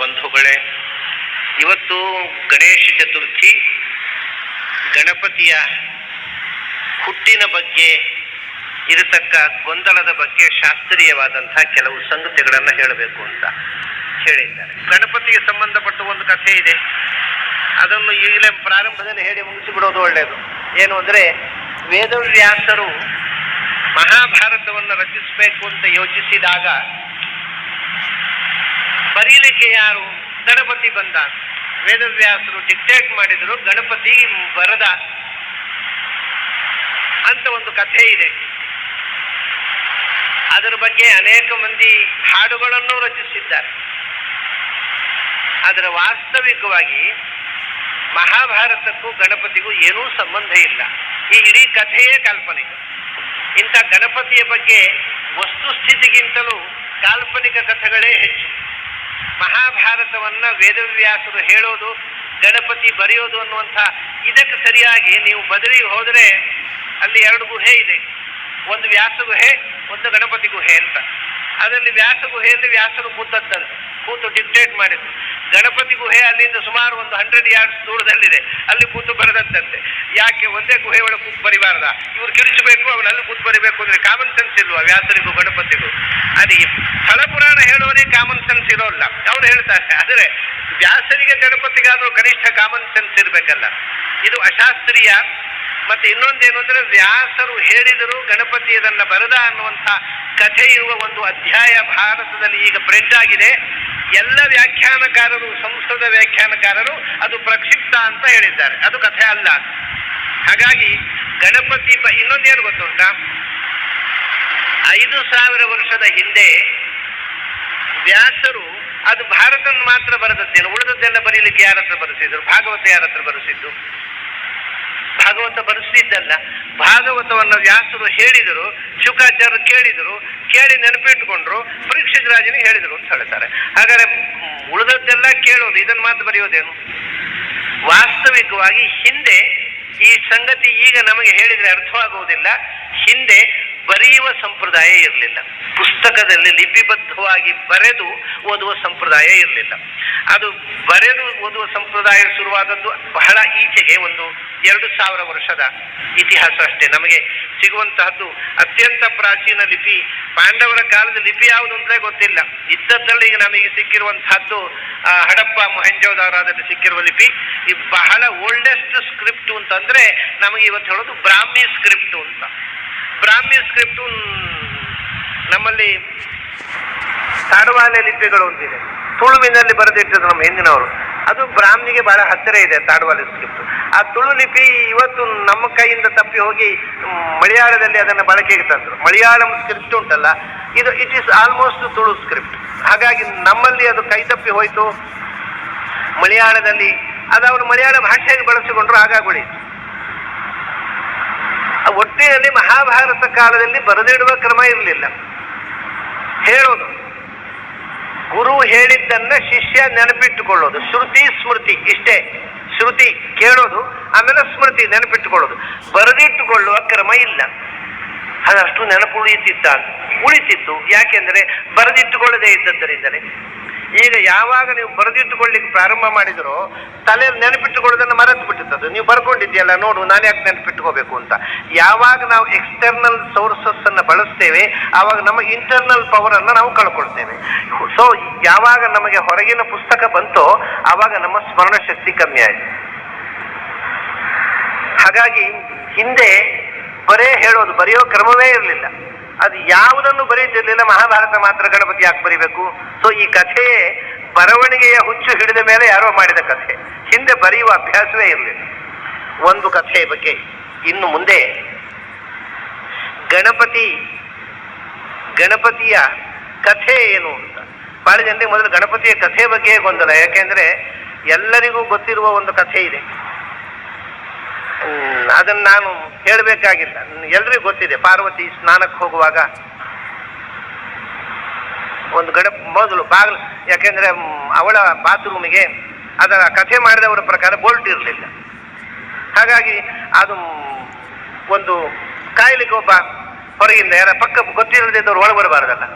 ಬಂಧುಗಳೇ, ಇವತ್ತು ಗಣೇಶ ಚತುರ್ಥಿ, ಗಣಪತಿಯ ಹುಟ್ಟಿನ ಬಗ್ಗೆ, ಇರತಕ್ಕ ಗೊಂದಲದ ಬಗ್ಗೆ ಶಾಸ್ತ್ರೀಯವಾದಂತಹ ಕೆಲವು ಸಂಗತಿಗಳನ್ನು ಹೇಳಬೇಕು ಅಂತ ಹೇಳಿದ್ದಾರೆ. ಗಣಪತಿಗೆ ಸಂಬಂಧಪಟ್ಟ ಒಂದು ಕಥೆ ಇದೆ. ಅದನ್ನು ಈಗಲೇ ಪ್ರಾರಂಭದಲ್ಲಿ ಹೇಳಿ ಮುಗಿಸಿಬಿಡೋದು ಒಳ್ಳೆಯದು ಏನು ಅಂದರೆ, ವೇದವ್ಯಾಸರು ಮಹಾಭಾರತವನ್ನು ರಚಿಸಬೇಕು ಅಂತ ಯೋಚಿಸಿದಾಗ ಬರೀಲಿಕ್ಕೆ ಯಾರು? ಗಣಪತಿ ಬಂದ. ವೇದವ್ಯಾಸರು ಡಿಕ್ಟೇಟ್ ಮಾಡಿದ್ರು, ಗಣಪತಿ ಬರದ ಅಂತ ಒಂದು ಕಥೆ ಇದೆ. ಅದರ ಬಗ್ಗೆ ಅನೇಕ ಮಂದಿ ಹಾಡುಗಳನ್ನು ರಚಿಸಿದ್ದಾರೆ. ಅದರ ವಾಸ್ತವಿಕವಾಗಿ ಮಹಾಭಾರತಕ್ಕೂ ಗಣಪತಿಗೂ ಏನೂ ಸಂಬಂಧ ಇಲ್ಲ. ಈ ಇಡೀ ಕಥೆಯೇ ಕಾಲ್ಪನಿಕ. ಇಂಥ ಗಣಪತಿಯ ಬಗ್ಗೆ ವಸ್ತುಸ್ಥಿತಿಗಿಂತಲೂ ಕಾಲ್ಪನಿಕ ಕಥೆಗಳೇ ಹೆಚ್ಚು. ಮಹಾಭಾರತವನ್ನ ವೇದವ್ಯಾಸರು ಹೇಳೋದು, ಗಣಪತಿ ಬರೆಯೋದು ಅನ್ನುವಂಥ ಇದಕ್ಕೆ ಸರಿಯಾಗಿ ನೀವು ಬದಲಿ ಹೋದರೆ ಅಲ್ಲಿ ಎರಡು ಗುಹೆ ಇದೆ. ಒಂದು ವ್ಯಾಸ ಗುಹೆ, ಒಂದು ಗಣಪತಿ ಗುಹೆ ಅಂತ. ಅದರಲ್ಲಿ ವ್ಯಾಸ ಗುಹೆಯಲ್ಲಿ ವ್ಯಾಸರು ಕೂತದ್ದಂತೆ ಕೂತು ಡಿಕ್ಟೇಟ್ ಮಾಡಿದ್ರು. ಗಣಪತಿ ಗುಹೆ ಅಲ್ಲಿಂದ ಸುಮಾರು ಒಂದು ಹಂಡ್ರೆಡ್ ಯಾರ್ಡ್ಸ್ ದೂರದಲ್ಲಿದೆ. ಅಲ್ಲಿ ಕೂತು ಬರೆದಂತಂತೆ. ಯಾಕೆ ಒಂದೇ ಗುಹೆ ಒಳಗೆ ಕೂತು ಬರಿಬಾರ್ದ? ಇವ್ರು ಕಿರುಚಬೇಕು ಅವನು ಅಲ್ಲಿ ಕೂತು ಬರಿಬೇಕು ಅಂದ್ರೆ ಕಾಮನ್ ಸೆನ್ಸ್ ಇಲ್ವಾ ವ್ಯಾಸರಿಗೂ ಗಣಪತಿಗೂ? ಅದು ಸ್ಥಳ ಪುರಾಣ ಕಾಮನ್ ಸೆನ್ಸ್ ಇರೋಲ್ಲ ಅವ್ರು ಹೇಳ್ತಾರೆ, ಆದರೆ ವ್ಯಾಸರಿಗೆ ಗಣಪತಿಗಾದ್ರೂ ಕನಿಷ್ಠ ಕಾಮನ್ ಸೆನ್ಸ್ ಇರಬೇಕಲ್ಲ. ಇದು ಅಶಾಸ್ತ್ರೀಯ. ಮತ್ತೆ ಇನ್ನೊಂದೇನು ಅಂದ್ರೆ ವ್ಯಾಸರು ಹೇಳಿದರು ಗಣಪತಿ ಇದನ್ನ ಬರದ ಅನ್ನುವಂಥ ಕಥೆ ಇರುವ ಒಂದು ಅಧ್ಯಾಯ ಭಾರತದಲ್ಲಿ ಈಗ ಪ್ರಿಂಟ್ ಆಗಿದೆ. ಎಲ್ಲ ವ್ಯಾಖ್ಯಾನಕಾರರು ಸಂಸ್ಕೃತ ವ್ಯಾಖ್ಯಾನಕಾರರು ಅದು ಪ್ರಕ್ಷಿಪ್ತ ಅಂತ ಹೇಳಿದ್ದಾರೆ. ಅದು ಕಥೆ ಅಲ್ಲ ಹಾಗಾಗಿ ಗಣಪತಿ ಬ ಇನ್ನೊಂದೇನು ಗೊತ್ತುಂಟಾ? ಐದು ಸಾವಿರ ವರ್ಷದ ಹಿಂದೆ ವ್ಯಾಸರು ಅದು ಭಾರತ ಮಾತ್ರ ಬರೆದದ್ದೇನು ಉಳಿದದ್ದೆಲ್ಲ ಬರೀಲಿಕ್ಕೆ ಯಾರ ಹತ್ರ ಬರೆಸಿದ್ರು? ಭಾಗವತ ಯಾರ ಹತ್ರ ಬರೆಸಿದ್ದು? ಭಾಗವತ ಬರೆಸಿದ್ದಲ್ಲ ಭಾಗವತವನ್ನು ವ್ಯಾಸರು ಹೇಳಿದರು ಶುಕಾಚಾರ್ಯರು ಕೇಳಿದರು ಕೇಳಿ ನೆನಪಿಟ್ಕೊಂಡ್ರು, ಪರೀಕ್ಷಿತ ರಾಜನಿಗೆ ಹೇಳಿದರು ಅಂತ ಹೇಳ್ತಾರೆ. ಹಾಗಾದ್ರೆ ಉಳಿದದ್ದೆಲ್ಲ ಕೇಳೋದು ಇದನ್ನ ಮಾತು ಬರೆಯೋದೇನು? ವಾಸ್ತವಿಕವಾಗಿ ಹಿಂದೆ ಈ ಸಂಗತಿ ಈಗ ನಮಗೆ ಹೇಳಿದ್ರೆ ಅರ್ಥವಾಗುವುದಿಲ್ಲ. ಹಿಂದೆ ಬರೆಯುವ ಸಂಪ್ರದಾಯ ಇರಲಿಲ್ಲ. ಪುಸ್ತಕದಲ್ಲಿ ಲಿಪಿಬದ್ಧವಾಗಿ ಬರೆದು ಓದುವ ಸಂಪ್ರದಾಯ ಇರಲಿಲ್ಲ. ಅದು ಬರೆದು ಓದುವ ಸಂಪ್ರದಾಯ ಶುರುವಾದದ್ದು ಬಹಳ ಈಚೆಗೆ ಒಂದು ಎರಡು ಸಾವಿರ ವರ್ಷದ ಇತಿಹಾಸ ಅಷ್ಟೇ. ನಮಗೆ ಸಿಗುವಂತಹದ್ದು ಅತ್ಯಂತ ಪ್ರಾಚೀನ ಲಿಪಿ. ಪಾಂಡವರ ಕಾಲದ ಲಿಪಿ ಯಾವುದು ಅಂತಲೇ ಗೊತ್ತಿಲ್ಲ. ಇದ್ದದ್ದಲ್ಲಿ ಈಗ ನಮಗೆ ಸಿಕ್ಕಿರುವಂತಹದ್ದು ಹಡಪ್ಪ ಮೊಹೆಂಜೋದಾರದಲ್ಲಿ ಸಿಕ್ಕಿರುವ ಲಿಪಿ. ಈ ಬಹಳ ಓಲ್ಡೆಸ್ಟ್ ಸ್ಕ್ರಿಪ್ಟ್ ಅಂತಂದ್ರೆ ನಮಗೆ ಇವತ್ತು ಹೇಳೋದು ಬ್ರಾಹ್ಮಿ ಸ್ಕ್ರಿಪ್ಟ್ ಅಂತ. ಬ್ರಾಹ್ಮಿ ಸ್ಕ್ರಿಪ್ಟು ನಮ್ಮಲ್ಲಿ ತಾಡವಾಲೆ ಲಿಪಿಗಳು ಅಂತಿದೆ ತುಳುವಿನಲ್ಲಿ ಬರೆದಿಟ್ಟದ್ದು ನಮ್ಮ ಹಿಂದಿನವರು. ಅದು ಬ್ರಾಹ್ಮಣಿಗೆ ಬಹಳ ಹತ್ತಿರ ಇದೆ ತಾಡವಾಲೆ ಸ್ಕ್ರಿಪ್ಟ್ ಆ ತುಳು ಲಿಪಿ ಇವತ್ತು ನಮ್ಮ ಕೈಯಿಂದ ತಪ್ಪಿ ಹೋಗಿ ಮಲಯಾಳದಲ್ಲಿ ಅದನ್ನು ಬಳಕೆಗೆ ತಂದರು. ಮಲಯಾಳಂ ಸ್ಕ್ರಿಪ್ಟ್ ಉಂಟಲ್ಲ, ಇದು it is almost Tulu script ಹಾಗಾಗಿ ನಮ್ಮಲ್ಲಿ ಅದು ಕೈ ತಪ್ಪಿ ಹೋಯಿತು. ಮಲಯಾಳದಲ್ಲಿ, ಅದು ಅವರು ಮಲಯಾಳ ಭಾಷೆಗೆ ಬಳಸಿಕೊಂಡ್ರು ಹಾಗಾಗಿ ಉಳಿಯಿತು. ಆ ಒಟ್ಟಿನಲ್ಲಿ ಮಹಾಭಾರತ ಕಾಲದಲ್ಲಿ ಬರೆದಿಡುವ ಕ್ರಮ ಇರಲಿಲ್ಲ. ಹೇಳೋದು ಗುರು ಹೇಳಿದ್ದನ್ನ ಶಿಷ್ಯ ನೆನಪಿಟ್ಟುಕೊಳ್ಳೋದು. ಶ್ರುತಿ, ಸ್ಮೃತಿ, ಇಷ್ಟೇ. ಶ್ರುತಿ ಕೇಳೋದು, ಆಮೇಲೆ ಸ್ಮೃತಿ ನೆನಪಿಟ್ಟುಕೊಳ್ಳೋದು. ಬರೆದಿಟ್ಟುಕೊಳ್ಳುವ ಕ್ರಮ ಇಲ್ಲ. ಅದಷ್ಟು ನೆನಪು ಉಳಿಯುತ್ತಿತ್ತ ಉಳಿತಿತ್ತು. ಯಾಕೆಂದ್ರೆ ಬರೆದಿಟ್ಟುಕೊಳ್ಳದೆ ಇದ್ದದ್ದರಿಂದಲೇ. ಈಗ ಯಾವಾಗ ನೀವು ಬರೆದಿಟ್ಟುಕೊಳ್ಳಿಕ್ಕೆ ಪ್ರಾರಂಭ ಮಾಡಿದ್ರು ತಲೆ ನೆನಪಿಟ್ಟುಕೊಳ್ಳೋದನ್ನು ಮರೆತು ಬಿಟ್ಟಿರ್ತದೆ ನೀವು ಬರ್ಕೊಂಡಿದ್ಯಲ್ಲ ನೋಡು, ನಾನು ಯಾಕೆ ನೆನಪಿಟ್ಕೋಬೇಕು ಅಂತ. ಯಾವಾಗ ನಾವು ಎಕ್ಸ್ಟರ್ನಲ್ ಸೋರ್ಸಸ್ ಅನ್ನು ಬಳಸ್ತೇವೆ ಆವಾಗ ನಮ್ಮ ಇಂಟರ್ನಲ್ ಪವರ್ ಅನ್ನು ನಾವು ಕಳ್ಕೊಳ್ತೇವೆ. ಸೊ ಯಾವಾಗ ನಮಗೆ ಹೊರಗಿನ ಪುಸ್ತಕ ಬಂತೋ ಆವಾಗ ನಮ್ಮ ಸ್ಮರಣ ಶಕ್ತಿ ಕಮ್ಮಿ ಆಯಿತು. ಹಾಗಾಗಿ, ಹಿಂದೆ ಬರೇ ಹೇಳೋದು, ಬರೆಯೋ ಕ್ರಮವೇ ಇರಲಿಲ್ಲ. ಅದು ಯಾವುದನ್ನು ಬರೆಯುತ್ತಿರಲಿಲ್ಲ, ಮಹಾಭಾರತ ಮಾತ್ರ ಗಣಪತಿ ಯಾಕೆ ಬರಿಬೇಕು? ಸೊ ಈ ಕಥೆಯೇ ಬರವಣಿಗೆಯ ಹುಚ್ಚು ಹಿಡಿದ ಮೇಲೆ ಯಾರೋ ಮಾಡಿದ ಕಥೆ. ಹಿಂದೆ ಬರೆಯುವ ಅಭ್ಯಾಸವೇ ಇರಲಿಲ್ಲ. ಒಂದು ಕಥೆಯ ಬಗ್ಗೆ ಇನ್ನು ಮುಂದೆ. ಗಣಪತಿ, ಗಣಪತಿಯ ಕಥೆ ಏನು ಅಂತ. ಬಹಳ ಜನರಿಗೆ ಮೊದಲು ಗಣಪತಿಯ ಕಥೆ ಬಗ್ಗೆ ಗೊಂದಲ. ಯಾಕೆಂದ್ರೆ ಎಲ್ಲರಿಗೂ ಗೊತ್ತಿರುವ ಒಂದು ಕಥೆ ಇದೆ. ಅದನ್ನ ನಾನು ಹೇಳಬೇಕಾಗಿಲ್ಲ. ಎಲ್ರಿಗೂ ಗೊತ್ತಿದೆ, ಪಾರ್ವತಿ ಸ್ನಾನಕ್ಕೆ ಹೋಗುವಾಗ ಒಂದು ಗಣಪ ಮೊದಲು ಬಾಗಿಲು, ಯಾಕೆಂದ್ರೆ ಅವಳ ಬಾತ್ರೂಮಿಗೆ ಅದರ ಕಥೆ ಮಾಡಿದವರ ಪ್ರಕಾರ ಬೋಲ್ಟ್ ಇರಲಿಲ್ಲ. ಹಾಗಾಗಿ ಅದು ಒಂದು ಕಾಯಿಲೆಗೆ ಒಬ್ಬ ಹೊರಗಿಂದ, ಯಾರ ಪಕ್ಕ ಗೊತ್ತಿರದಿದ್ದವ್ರು ಒಳಗೆ ಬರಬಾರ್ದಲ್ಲ.